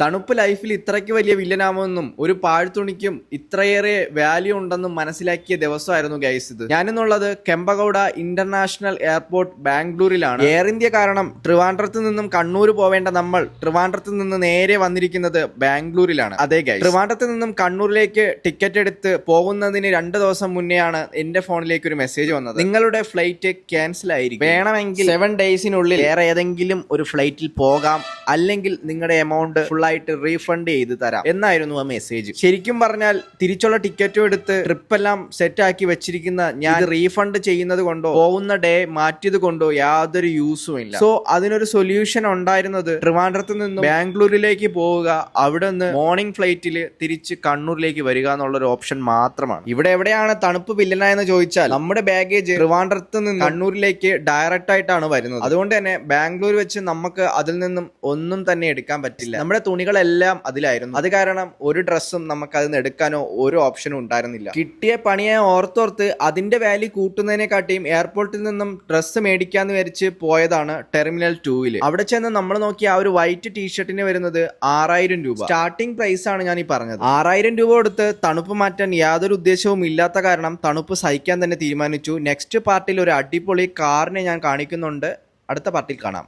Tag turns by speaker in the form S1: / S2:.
S1: തണുപ്പ് ലൈഫിൽ ഇത്രയ്ക്ക് വലിയ വില്ലനാമെന്നും ഒരു പാഴ്ത്തുണിക്കും ഇത്രയേറെ വാല്യൂ ഉണ്ടെന്നും മനസ്സിലാക്കിയ ദിവസമായിരുന്നു ഗൈസ് ഇത്. ഞാനെന്നുള്ളത് കെമ്പഗൌഡ ഇന്റർനാഷണൽ എയർപോർട്ട് ബാംഗ്ലൂരിലാണ്. എയർ ഇന്ത്യ കാരണം ട്രിവാൻഡ്രത്ത് നിന്നും കണ്ണൂർ പോവേണ്ട നമ്മൾ ട്രിവാൻഡ്രത്ത് നിന്ന് നേരെ വന്നിരിക്കുന്നത് ബാംഗ്ലൂരിലാണ്. അതേ ഗൈസ് ട്രിവാൻഡ്രത്ത് നിന്നും കണ്ണൂരിലേക്ക് ടിക്കറ്റ് എടുത്ത് പോകുന്നതിന് രണ്ട് ദിവസം മുന്നെയാണ് എന്റെ ഫോണിലേക്ക് ഒരു മെസ്സേജ് വന്നത്. നിങ്ങളുടെ ഫ്ലൈറ്റ് ക്യാൻസൽ ആയിരിക്കും. വേണമെങ്കിൽ സെവൻ ഡേയ്സിനുള്ളിൽ വേറെ ഏതെങ്കിലും ഒരു ഫ്ലൈറ്റിൽ പോകാം. അല്ലെങ്കിൽ നിങ്ങളുടെ എമൗണ്ട് ഫുൾ ആയിട്ട് റീഫണ്ട് ചെയ്ത് തരാം എന്നായിരുന്നു ആ മെസ്സേജ് ശരിക്കും പറഞ്ഞാൽ തിരിച്ചുള്ള ടിക്കറ്റും എടുത്ത് ട്രിപ്പ് എല്ലാം സെറ്റ് ആക്കി വെച്ചിരിക്കുന്ന ഞാൻ റീഫണ്ട് ചെയ്യുന്നത് കൊണ്ടോ പോകുന്ന ഡേ മാറ്റിയത് കൊണ്ടോ യാതൊരു യൂസും ഇല്ല. സോ അതിനൊരു സൊല്യൂഷൻ ഉണ്ടായിരുന്നത് ട്രിവാൻഡ്രത്ത് നിന്ന് ബാംഗ്ലൂരിലേക്ക് പോവുക അവിടെ നിന്ന് മോർണിംഗ് ഫ്ലൈറ്റിൽ തിരിച്ച് കണ്ണൂരിലേക്ക് വരിക എന്നുള്ള ഒരു ഓപ്ഷൻ മാത്രമാണ്. ഇവിടെ എവിടെയാണ് തണുപ്പ് വില്ലന എന്ന് ചോദിച്ചാൽ നമ്മുടെ ബാഗേജ് ട്രിവാൻഡ്രത്ത് നിന്ന് കണ്ണൂരിലേക്ക് ഡയറക്റ്റ് ആയിട്ടാണ് വരുന്നത്. അതുകൊണ്ട് തന്നെ ബാംഗ്ലൂർ വെച്ച് നമുക്ക് അതിൽ നിന്നും ഒന്നും തന്നെ എടുക്കാൻ പറ്റില്ല. നമ്മുടെ തുണികളെല്ലാം അതിലായിരുന്നു. അത് കാരണം ഒരു ഡ്രസ്സും നമുക്ക് അതിൽ നിന്ന് എടുക്കാനോ ഒരു ഓപ്ഷനും ഉണ്ടായിരുന്നില്ല. കിട്ടിയ പണിയെ ഓർത്തോർത്ത് അതിന്റെ വാല്യൂ കൂട്ടുന്നതിനെക്കാട്ടിയും എയർപോർട്ടിൽ നിന്നും ഡ്രസ്സ് മേടിക്കാന്ന് വിചാരിച്ച് പോയതാണ് ടെർമിനൽ ടൂവിൽ അവിടെ ചെന്ന് നമ്മൾ നോക്കിയ ആ ഒരു വൈറ്റ് ടീഷർട്ടിന് വരുന്നത് ആറായിരം രൂപ. സ്റ്റാർട്ടിംഗ് പ്രൈസ് ആണ് ഞാൻ ഈ പറഞ്ഞത്. ആറായിരം രൂപ കൊടുത്ത് തണുപ്പ് മാറ്റാൻ യാതൊരു ഉദ്ദേശവും ഇല്ലാത്ത കാരണം തണുപ്പ് സഹിക്കാൻ തന്നെ തീരുമാനിച്ചു. നെക്സ്റ്റ് പാർട്ടിൽ ഒരു അടിപൊളി കാറിനെ ഞാൻ കാണിക്കുന്നുണ്ട്. അടുത്ത പാർട്ടിൽ കാണാം.